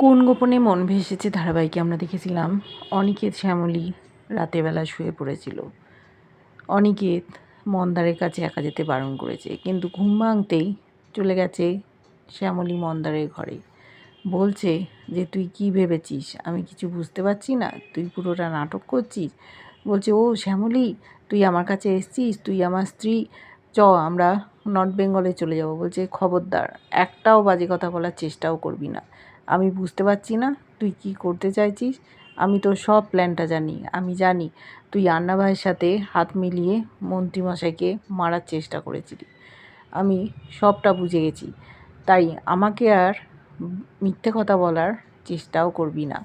কোন গোপনে মন ভেসেছে ধারাবাহিকে আমরা দেখেছিলাম? অনিকেত শ্যামলী রাতেরবেলা শুয়ে পড়েছিল। অনিকেত মন্দারের কাছে একা যেতে বারণ করেছে, কিন্তু ঘুম ভাঙতেই চলে গেছে শ্যামলী মন্দারের ঘরে। বলছে যে, তুই কি ভেবেছিস? আমি কিছু বুঝতে পারছি না। তুই পুরোটা নাটক করছিস? বলছে, ও শ্যামলী, তুই আমার কাছে এসছিস? তুই আমার স্ত্রী? চ, আমরা নর্থ বেঙ্গলে চলে যাব। বলছে, খবরদার, একটাও বাজে কথা বলার চেষ্টাও করবি না। আমি বুঝতে পারছি না, তুই কি করতে চাইছিস? আমি তোর সব প্ল্যানটা জানি, আমি জানি। তুই আন্না ভাইয়ের সাথে হাত মিলিয়ে মন্ত্রীমশাইকে মারার চেষ্টা করেছিলি। আমি সবটা বুঝে গেছি। তাই আমাকে আর মিথ্যে কথা বলার চেষ্টাও করবি না।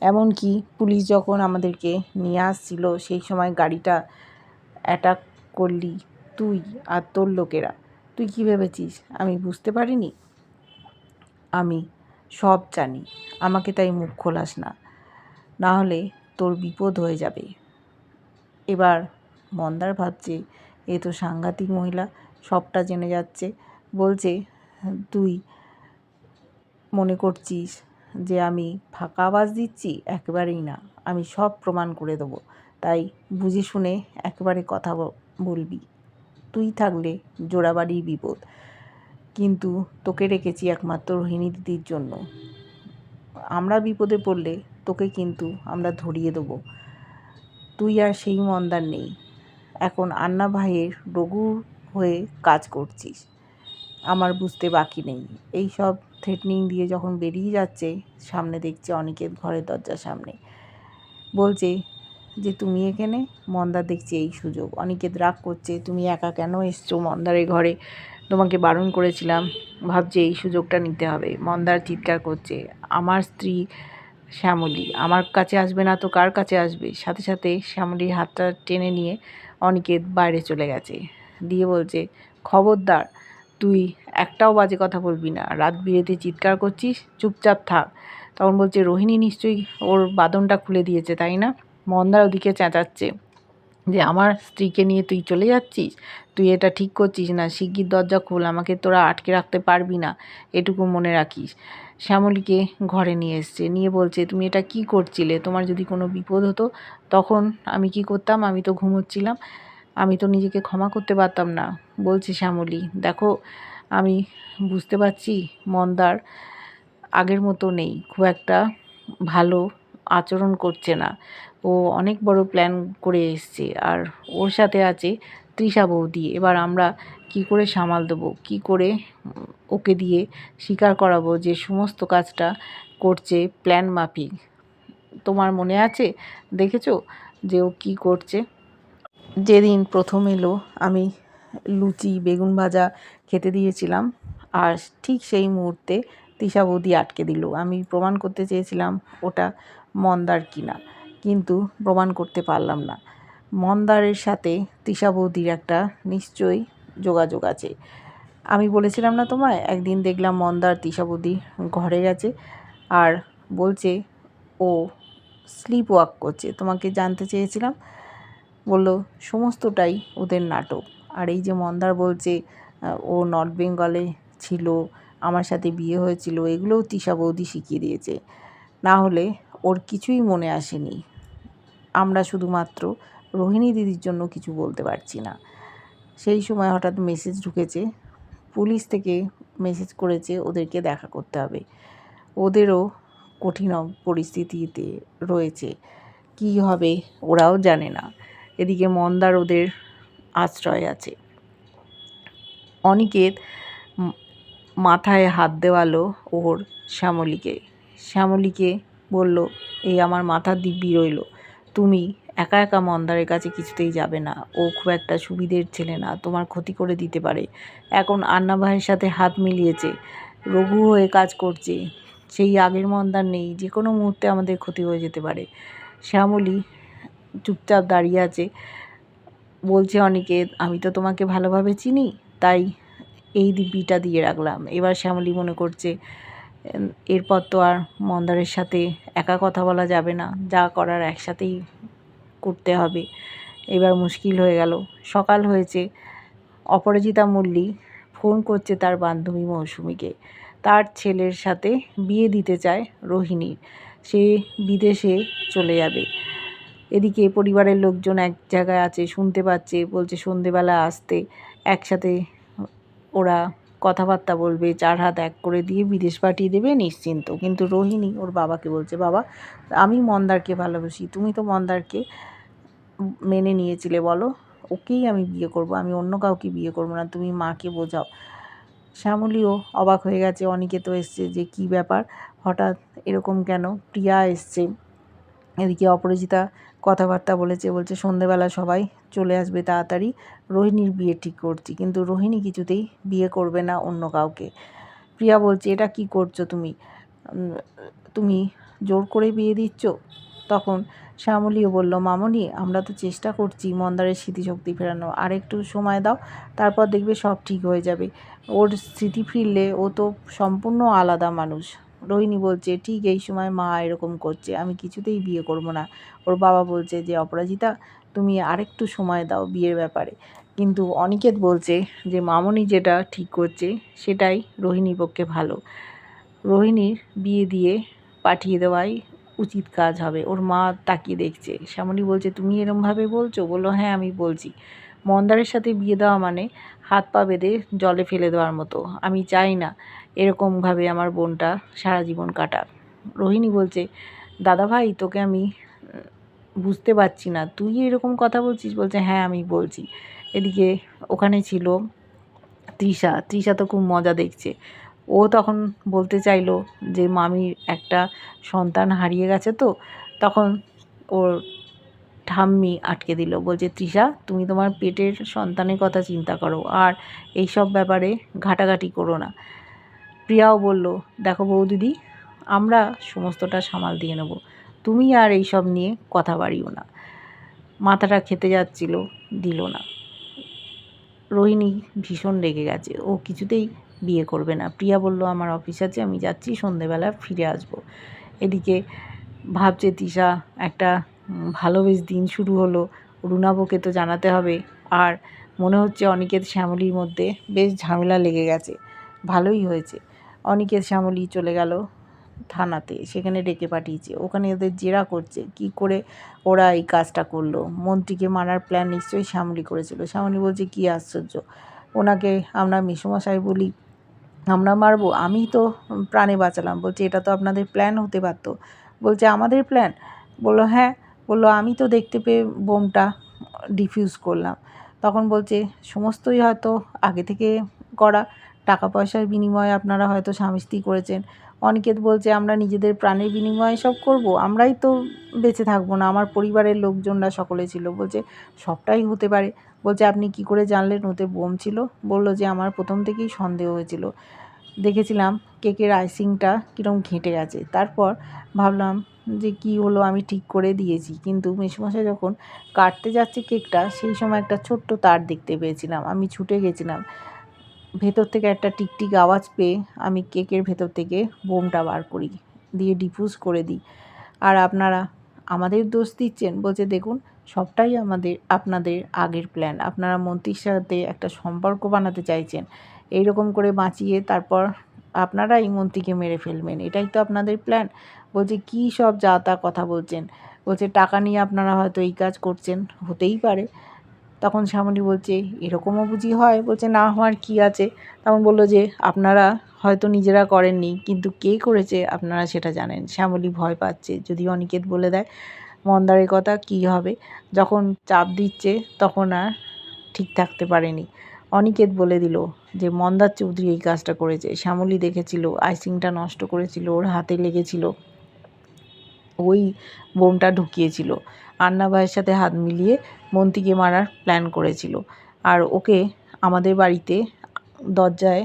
এমনকি পুলিশ যখন আমাদেরকে নিয়ে আসছিল, সেই সময় গাড়িটা অ্যাটাক করলি তুই আর তোর লোকেরা। তুই কী ভেবেছিস? আমি বুঝতে পারিনি। আমি সব জানি, আমাকে তাই মুখ খোলাস না না হলে তোর বিপদ হয়ে যাবে। এবার মন্দার ভাবছে, এ তো সাংঘাতিক মহিলা, সবটা জেনে যাচ্ছে। বলছে, তুই মনে করছিস যে আমি ফাঁকা আওয়াজ দিচ্ছি? একেবারেই না। আমি সব প্রমাণ করে দেবো। তাই বুঝে শুনে একেবারে কথা বলবি। তুই থাকলে জোড়াবাড়ির বিপদ। কিন্তু তোকে রেখেছি একমাত্র রোহিণী দিদির জন্য। আমরা বিপদে পড়লে তোকে কিন্তু আমরা ধরিয়ে দেবো। তুই আর সেই মন্দার নেই। এখন আন্না ভাইয়ের রঘুর হয়ে কাজ করছিস। আমার বুঝতে বাকি নেই। এই সব থ্রেটনিং দিয়ে যখন বেরিয়ে যাচ্ছে, সামনে দেখছে অনিকেত ঘরের দরজার সামনে। বলছে যে, তুমি এখানে? মন্দার দেখছে এই সুযোগ। অনিকেত রাগ করছে, তুমি একা কেন এসছো মন্দারের ঘরে? তোমাকে বারণ করেছিলাম। ভাবছে এই সুযোগটা নিতে হবে। মন্দার চিৎকার করছে, আমার স্ত্রী শ্যামলী, আমার কাছে আসবে না তো কার কাছে আসবে? সাথে সাথে শ্যামলীর হাতটা টেনে নিয়ে অনিকেত বাইরে চলে গেছে। দিয়ে বলছে, খবরদার, তুই একটাও বাজে কথা বলবি না। রাত বিরেতে চিৎকার করছিস, চুপচাপ থাক। তখন বলছে, রোহিণী নিশ্চয়ই ওর বাদনটা খুলে দিয়েছে, তাই না? মন্দার ওদিকে চেঁচাচ্ছে। যে আমার স্ত্রীকে নিয়ে তুই চলে যাচ্ছিস? তুই এটা ঠিক করছিস না? শিগগির দরজা খোল, আমাকে তোরা আটকে রাখতে পারবি না। এটুকু মনে রাখিস। শ্যামলীকে ঘরে নিয়ে এসছে। নিয়ে বলছে, তুমি এটা কি করছিলে? তোমার যদি কোনো বিপদ হতো, তখন আমি কি করতাম? আমি তো ঘুমোচ্ছিলাম। আমি তো নিজেকে ক্ষমা করতে পারতাম না। বলছে শ্যামলী, দেখো, আমি বুঝতে পারছি মন্দার আগের মতো নেই। খুব একটা ভালো আচরণ করছে না। ও অনেক বড় প্ল্যান করে এসছে। আর ওর সাথে আছে তৃষা বৌদি। এবার আমরা কি করে সামাল দেবো? কি করে ওকে দিয়ে স্বীকার করাবো যে সমস্ত কাজটা করছে প্ল্যান মাফিক তোমার মনে আছে? দেখেছ যে ও কী করছে? যেদিন প্রথম এলো, আমি লুচি, বেগুন ভাজা খেতে দিয়েছিলাম। আর ঠিক সেই মুহূর্তে তৃষা বৌদি আটকে দিল। আমি প্রমাণ করতে চেয়েছিলাম ওটা মন্দার কিনা। কিন্তু প্রমাণ করতে পারলাম না। মন্দারের সাথে তৃষা বৌদির একটা নিশ্চয়ই যোগাযোগ আছে। আমি বলেছিলাম না তোমায়? একদিন দেখলাম মন্দার তৃষা বৌদি ঘরে গেছে আর বলছে, ও স্লিপ ওয়াক করছে। তোমাকে জানতে চেয়েছিলাম। বলল, সমস্তটাই ওদের নাটক। আর এই যে মন্দার বলছে, ও নর্থ বেঙ্গলে ছিল, আমার সাথে বিয়ে হয়েছিল। এগুলোও তৃষা বৌদি শিখিয়ে দিয়েছে। না হলে ওর কিছুই মনে আসেনি। আমরা শুধুমাত্র রোহিণী দিদির জন্য কিছু বলতে পারছি না। সেই সময় হঠাৎ মেসেজ ঢুকেছে, পুলিশ থেকে মেসেজ করেছে ওদেরকে দেখা করতে হবে। ওদেরও কঠিন পরিস্থিতিতে রয়েছে। কি হবে ওরাও জানে না। এদিকে মন্দার ওদের আশ্রয় আছে। অনিকেত মাথায় হাত দেওয়ালো ওর শ্যামলীকে। শ্যামলীকে বলল, এই আমার মাথার দিব্যি রইল। তুমি একা একা মন্দারের কাছে কিছুতেই যাবে না। ও খুব একটা সুবিধের ছেলে না, তোমার ক্ষতি করে দিতে পারে। এখন আন্না ভাইয়ের সাথে হাত মিলিয়েছে, রঘু হয়ে কাজ করছে। সেই আগের মন্দার নেই যে কোনো মুহূর্তে আমাদের ক্ষতি হয়ে যেতে পারে। শ্যামলী চুপচাপ দাঁড়িয়ে আছে, বলছে অনেকে, আমি তো তোমাকে ভালোভাবে চিনি, তাই এই দিব্যিটা দিয়ে রাখলাম। এবার শ্যামলী মনে করছে এরপর তো আর মন্দারের সাথে একা কথা বলা যাবে না। যা করার একসাথেই করতে হবে। এবার মুশকিল হয়ে গেল। সকাল হয়েছে। অপরাজিতা মল্লিক ফোন করছে তার বান্ধবী মৌসুমিকে। তার ছেলের সাথে বিয়ে দিতে চায় রোহিণীর সে বিদেশে চলে যাবে। এদিকে পরিবারের লোকজন এক জায়গায় আছে, শুনতে পাচ্ছে। বলছে, সন্ধেবেলা আসতে একসাথে ওরা কথাবার্তা বলবে, চার হাত এক করে দিয়ে বিদেশ পাঠিয়ে দেবে, নিশ্চিন্ত। কিন্তু রোহিণী, ওর বাবাকে বলছে, বাবা, আমি মন্দারকে ভালোবাসি। তুমি তো মন্দারকে মেনে নিয়েছিলে, বলো। ওকেই আমি বিয়ে করব, আমি অন্য কাউকে বিয়ে করব না, তুমি মাকে বোঝাও। শ্যামলীও অবাক হয়ে গেছে। অনেকে তো এসছে যে, কি ব্যাপার? হঠাৎ এরকম কেন? প্রিয়া এসছে। এদিকে অপরাজিতা কথাবার্তা বলেছে, বলছে, সন্ধেবেলা সবাই চলে আসবে তাড়াতাড়ি। রোহিণীর বিয়ে ঠিক করছি, কিন্তু রোহিণী কিছুতেই বিয়ে করবে না অন্য কাউকে। প্রিয়া বলছে, এটা কি করছ তুমি? তুমি জোর করে বিয়ে দিচ্ছ? তখন শ্যামলীও বলল, মামনি, আমরা তো চেষ্টা করছি মন্দারের স্মৃতিশক্তি ফেরানো আর একটু সময় দাও, তারপর দেখবে সব ঠিক হয়ে যাবে। ওর স্মৃতি ফিরলে ও তো সম্পূর্ণ আলাদা মানুষ। রোহিণী বলছে, ঠিক এই সময় মা এরকম করছে, আমি কিছুতেই বিয়ে করব না। ওর বাবা বলছে যে, অপরাজিতা তুমি আরেকটু সময় দাও বিয়ের ব্যাপারে। কিন্তু অনিকেত বলছে যে, মামনি যেটা ঠিক করছে সেটাই রোহিণীর পক্ষে ভালো। রোহিণীর বিয়ে দিয়ে পাঠিয়ে দেওয়াই উচিত কাজ হবে। ওর মা তাকিয়ে দেখছে। শ্যামলী বলছে, তুমি এরমভাবে বলছো? বলল হ্যাঁ আমি বলছি। মন্দারের সাথে বিয়ে দেওয়া মানে হাত পা বেঁধে জলে ফেলে দেওয়ার মতো। আমি চাই না এরকমভাবে আমার বোনটা সারা জীবন কাটাক। রোহিণী বলছে দাদা ভাই তোকে আমি বুঝতে পারছি না। তুই এরকম কথা বলছিস বলছে হ্যাঁ আমি বলছি। এদিকে ওখানে ছিল তৃষা। তৃষা তো খুব মজা দেখছে। ও তখন বলতে চাইলো যে, মামির একটা সন্তান হারিয়ে গেছে তো? তখন ওর ঠাম্মি আটকে দিল। বলছে, তৃষা, তুমি তোমার পেটের সন্তানের কথা চিন্তা করো আর এই সব ব্যাপারে ঘাটাঘাটি করো না। প্রিয়াও বলল, দেখো বৌদিদি, আমরা সমস্তটা সামাল দিয়ে নেব। তুমি আর এই সব নিয়ে কথা বাড়িও না। মাথাটা খেতে যাচ্ছিল, দিল না। রোহিণী ভীষণ রেগে গেছে। ও কিছুতেই বিয়ে করবে না। প্রিয়া বলল, আমার অফিস আছে, আমি যাচ্ছি, সন্ধেবেলা ফিরে আসব। এদিকে ভাবছে, তিশা, একটা ভালো বেশ দিন শুরু হলো। রুনাবকে তো জানাতে হবে। আর মনে হচ্ছে অনিকেত শ্যামলির মধ্যে বেশ ঝামেলা লেগে গেছে। ভালোই হয়েছে। অনিকেত শ্যামলি চলে গেল থানাতে, সেখানে ডেকে পাঠিয়েছে। ওখানে ওদের জেরা করছে, কি করে ওরা এই কাজটা করল। মন্ত্রীকে মারার প্ল্যান নিশ্চয়ই শ্যামলি করেছিল। শ্যামলি বলছে, কি আশ্চর্য। ওনাকে আমরা মিশুমশাই বলি, আমরা মারবো। আমি তো প্রাণে বাঁচালাম। বলছে, এটা তো আপনাদের প্ল্যান হতে পারতো। বলছে, আমাদের প্ল্যান বলল হ্যাঁ। বলল, আমি তো দেখতে পেয়ে বোমটা ডিফিউজ করলাম। তখন বলছে, সমস্তই হয়তো আগে থেকে করা। টাকা পয়সার বিনিময়ে আপনারা হয়তো স্বামী স্ত্রী করেছেন। অনিকেত বলছে, আমরা নিজেদের প্রাণের বিনিময়ে সব করব, আমরাই তো বেঁচে থাকব না। আমার পরিবারের লোকজনরা সকলে ছিল, বলছে, সবটাই হতে পারে। বলছে, আপনি কি করে জানলেন? ওতে বোম ছিল, বলল যে, আমার প্রথম থেকেই সন্দেহ হয়েছিল। দেখেছিলাম কেকের আইসিংটা কীরকম ঘেঁটে গেছে তারপর ভাবলাম যে, কি হলো? আমি ঠিক করে দিয়েছি। কিন্তু মেসমশাই যখন কাটতে যাচ্ছে কেকটা, সেই সময় একটা ছোট্ট তার দেখতে পেয়েছিলাম। আমি ছুটে গেছিলাম। ভেতর থেকে একটা টিকটিক আওয়াজ পেয়ে আমি কেকের ভেতর থেকে বোমটা বার করি, দিয়ে ডিফিউজ করে দিই। আর আপনারা আমাদের দোষ দিচ্ছেন, বলছে দেখুন, সবটাই আমাদের, আপনাদের আগের প্ল্যান আপনারা মন্ত্রীর সাথে একটা সম্পর্ক বানাতে চাইছেন। এই রকম করে বাঁচিয়ে তারপর আপনারা এই মন্ত্রীকে মেরে ফেলবেন। এটাই তো আপনাদের প্ল্যান বলছে, কী সব যা তা কথা বলছেন? বলছে, টাকা নিয়ে আপনারা হয়তো এই কাজ করছেন, হতেই পারে। তখন শ্যামলী বলছে, এরকমও বুঝি হয়? বলছে, না হওয়ার কী আছে? তখন বলল যে, আপনারা হয়তো নিজেরা করেননি, কিন্তু কে করেছে আপনারা সেটা জানেন। শ্যামলী ভয় পাচ্ছে, যদি অনিকেত বলে দেয় মন্দারের কথা, কী হবে? যখন চাপ দিচ্ছে, তখন আর ঠিক থাকতে পারেনি। অনিকেত বলে দিল যে, মন্দার চৌধুরী এই কাজটা করেছে। শ্যামলী দেখেছিল, আইসিংটা নষ্ট করেছিল, ওর হাতে লেগেছিল। ওই বোমটা ঢুকিয়েছিল। আন্না ভাইয়ের সাথে হাত মিলিয়ে মন্ত্রীকে মারার প্ল্যান করেছিল। আর ওকে আমাদের বাড়িতে দরজায়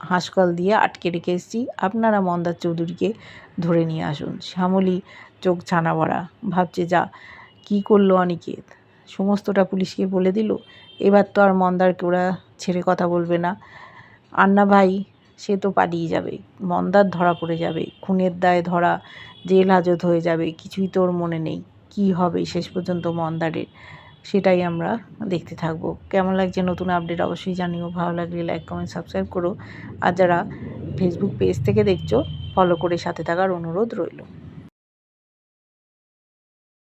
হাঁসকল দিয়ে আটকে রেখে এসেছি। আপনারা মন্দার চৌধুরীকে ধরে নিয়ে আসুন। শ্যামলী চোখ ছানা ভরা। ভাবছে, যা, কি করল অনিকেত? সমস্তটা পুলিশকে বলে দিল? এবার তো আর মন্দারকে ওরা ছেড়ে কথা বলবে না। আন্না ভাই সে তো পালিয়ে যাবে। মন্দার ধরা পড়ে যাবে। খুনের দায়ে ধরা জেল হাজত হয়ে যাবে। কিছুই তোর মনে নেই। কি হবে শেষ পর্যন্ত মন্দারের? সেটাই আমরা দেখতে থাকব। কেমন লাগছে নতুন আপডেট অবশ্যই জানিও। ভালো লাগলে লাইক কমেন্ট সাবস্ক্রাইব করো। আর যারা ফেসবুক পেজ থেকে দেখছ ফলো করে সাথে থাকার অনুরোধ রইল।